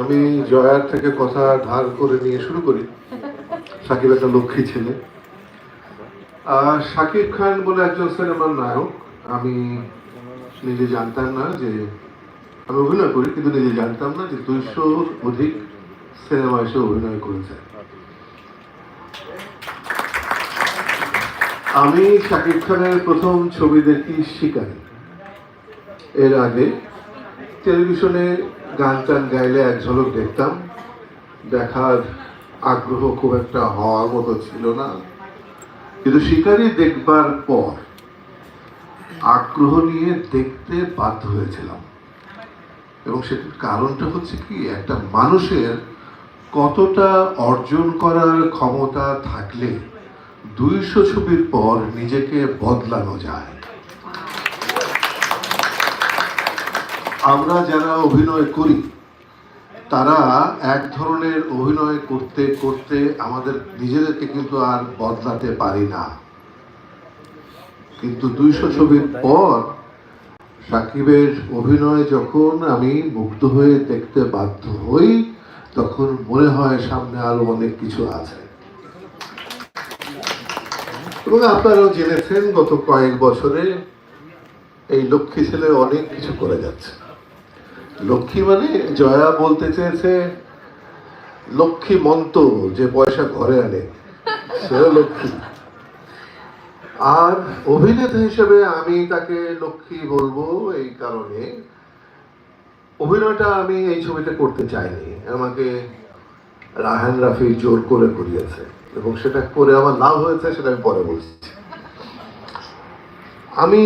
আমি জয়ার থেকে কথা ধার করে নিয়ে শুরু করি। সাকিব একটা লক্ষ্মী ছেলে। শাকিব খান বলে একজন সিনেমার নায়ক। আমি নিজে জানতাম না যে, আমি অভিনয় করি, কিন্তু নিজে জানতাম না যে দুইশোর অধিক সিনেমা এসে অভিনয় করেছে। আমি শাকিব খানের প্রথম ছবি দেখি শিকারি। এর আগে টেলিভিশনে গান টান গাইলে এক ঝলক দেখতাম। দেখার আগ্রহ খুব একটা হওয়ার মতো ছিল না। কিন্তু শিকারি দেখবার পর আগ্রহ নিয়ে দেখতে বাধ্য হয়েছিলাম। এবং সেটার কারণটা হচ্ছে কি, একটা মানুষের কতটা অর্জন করার ক্ষমতা থাকলে দুইশো ছবির পর নিজেকে বদলানো যায়। আমরা যারা অভিনয় করি, তারা এক ধরনের অভিনয় করতে করতে আমাদের নিজেদেরকে কিন্তু আর বদলাতে পারি না। কিন্তু দুইশো ছবির পর সাকিবের অভিনয় যখন আমি মুগ্ধ হয়ে দেখতে বাধ্য হই, তখন মনে হয় সামনে আরও অনেক কিছু আছে। এবং আপনারাও জেনেছেন, গত কয়েক বছরে এই লক্ষ্মী ছেলে অনেক কিছু করে যাচ্ছে। লক্ষ্মী মানে জয়া বলতে চেয়েছে, লক্ষ্মী মন্ত যে পয়সা ঘরে আনে, সে লক্ষ্মী। আর অভিনেতা হিসেবে আমি তাকে লক্ষ্মী বলব এই কারণে। অভিনয়টা আমি এই ছবিতে করতে চাইনি, আমাকে রাহান রাফি জোর করে করিয়েছে এবং সেটা করে আমার লাভ হয়েছে, সেটা আমি পরে বলছি। আমি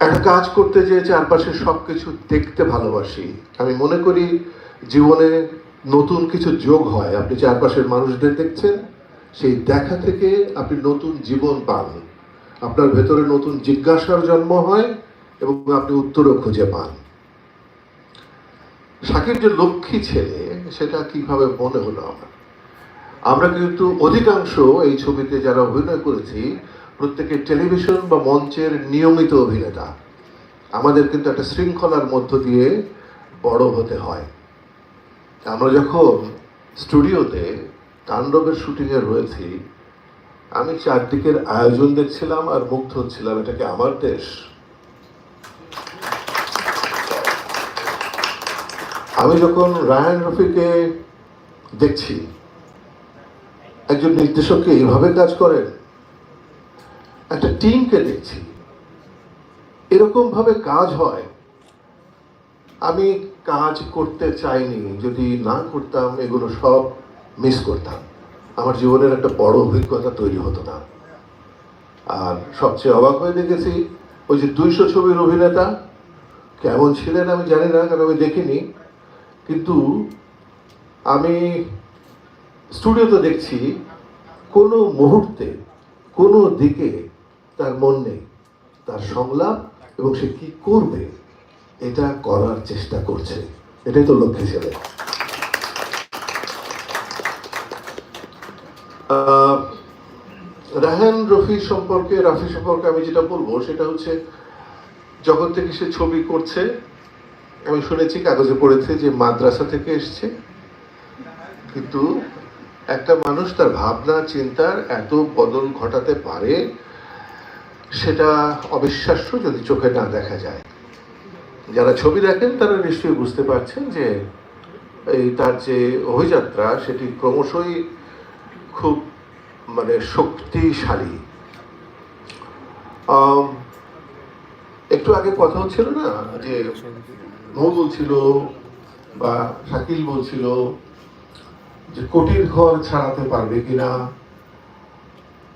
একটা কাজ করতে যেয়ে চারপাশে সব কিছু দেখতে ভালোবাসি। আমি মনে করি জীবনে নতুন কিছু যোগ হয়। আপনি চারপাশের মানুষদের দেখছেন, সেই দেখা থেকে আপনি নতুন জীবন পান। আপনার ভেতরে নতুন জিজ্ঞাসার জন্ম হয় এবং আপনি উত্তরও খুঁজে পান। শাকিব যে লক্ষ্মী ছেলে, সেটা কীভাবে মনে হলো আমার? আমরা কিন্তু অধিকাংশ এই ছবিতে যারা অভিনয় করেছি প্রত্যেকে টেলিভিশন বা মঞ্চের নিয়মিত অভিনেতা। আমাদের কিন্তু একটা শৃঙ্খলার মধ্য দিয়ে বড় হতে হয়। আমরা যখন স্টুডিওতে তাণ্ডবের শুটিংয়ে রয়েছি, আমি চারদিকের আয়োজন দেখছিলাম আর মুগ্ধ হচ্ছিলাম, এটা কি আমার দেশ? আমি যখন রায়ান রফিকে দেখছি, একজন নির্দেশককে এইভাবে কাজ করেন একটা টিমকে দেখছি। এরকম ভাবে কাজ হয়। আমি কাজ করতে চাইনি, যদি না করতাম এগুলো সব মিস করতাম। আমার জীবনের একটা বড় অভিজ্ঞতা তৈরি হতো না। আর সবচেয়ে অবাক হয়ে দেখেছি, ওই যে দুইশো ছবির অভিনেতা কেমন ছিলেন আমি জানি না, কারণ আমি দেখিনি। কিন্তু আমি স্টুডিওতে দেখছি, কোনো মুহূর্তে, কোনো দিকে তার মন নেই, তার সংলাপ এবং সে কি করবে এটা করার চেষ্টা করছে। এটাই তো লক্ষ্যে ছেলে রাহান রফি সম্পর্কে, রাফি সম্পর্কে আমি যেটা বলব, সেটা হচ্ছে যখন থেকে সে ছবি করছে। আমি শুনেছি, কাগজে পড়েছে যে মাদ্রাসা থেকে এসছে। কিন্তু একটা মানুষ তার ভাবনা, চিন্তার এত বদল ঘটাতে পারে সেটা অবিশ্বাস্য যদি চোখে না দেখা যায়। যারা ছবি দেখেন, তারা নিশ্চয়ই বুঝতে পারছেন যে এই তার যে অভিযাত্রা, সেটি ক্রমশই খুব মানে শক্তিশালী। একটু আগে কথা হচ্ছিল না যে মৌ বলছিল বা শাকিল বলছিল যে কোটির ঘর ছাড়াতে পারবে কিনা?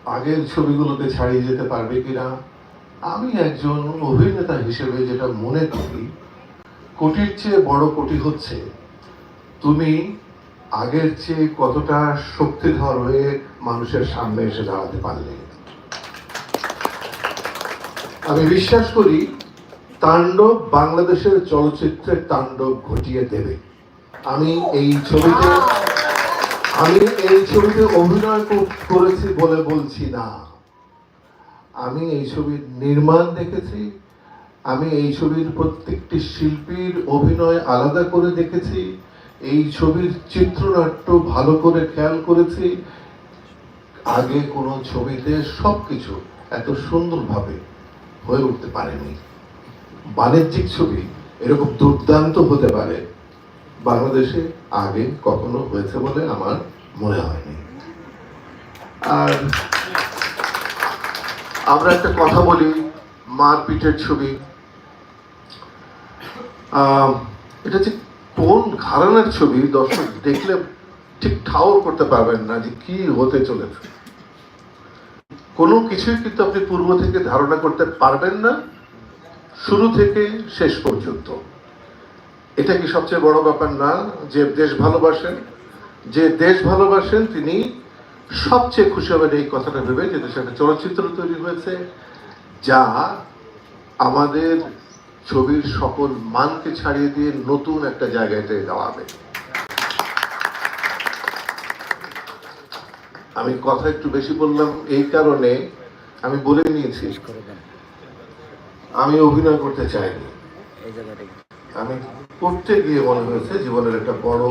আগের ছবিগুলোতে ছাড়িয়ে যেতে পারবে কিনা? আমি একজন অভিনেতা হিসেবে যেটা মনে করি, কোটির চেয়ে বড় কোটি হচ্ছে তুমি আগের চেয়ে কতটা শক্তিধর হয়ে মানুষের সামনে এসে দাঁড়াতে পারলে। আমি বিশ্বাস করি তাণ্ডব বাংলাদেশের চলচ্চিত্রের তাণ্ডব ঘটিয়ে দেবে। আমি এই ছবিতে আমি এই ছবিতে অভিনয় করেছি বলে বলছি না। আমি এই ছবির নির্মাণ দেখেছি। আমি এই ছবির প্রত্যেকটি শিল্পীর অভিনয় আলাদা করে দেখেছি। এই ছবির চিত্রনাট্য ভালো করে খেয়াল করেছি। আগে কোনো ছবিতে সবকিছু এত সুন্দরভাবে হয়ে উঠতে পারেনি। বাণিজ্যিক ছবি এরকম দুর্দান্ত হতে পারে বাংলাদেশে। আগে কখনো হয়েছে বলে আমার মনে হয়নি। আর আমরা একটা কথা বলি, মারপিটের ছবি। এটা যে কোন ঘরানার ছবি, দর্শক দেখলে ঠিক ঠাওর করতে পারবেন না যে কি হতে চলেছে। কোনো কিছুই কিন্তু আপনি পূর্ব থেকে ধারণা করতে পারবেন না, শুরু থেকে শেষ পর্যন্ত। এটা কি সবচেয়ে বড় ব্যাপার না যে দেশ ভালোবাসেন? যে দেশ ভালোবাসেন তিনি সবচেয়ে খুশি হবেন এই কথাটা ভেবে যে দেশে একটা চলচ্চিত্র তৈরি হয়েছে যা আমাদের ছবির সকল মানকে ছাড়িয়ে দিয়ে নতুন একটা জায়গাতে যাওয়াবে আমি কথা একটু বেশি বললাম এই কারণে আমি বলে নিয়েছি আমি অভিনয় করতে চাইনি। আমি করতে গিয়ে মনে হয়েছে জীবনের একটা বড়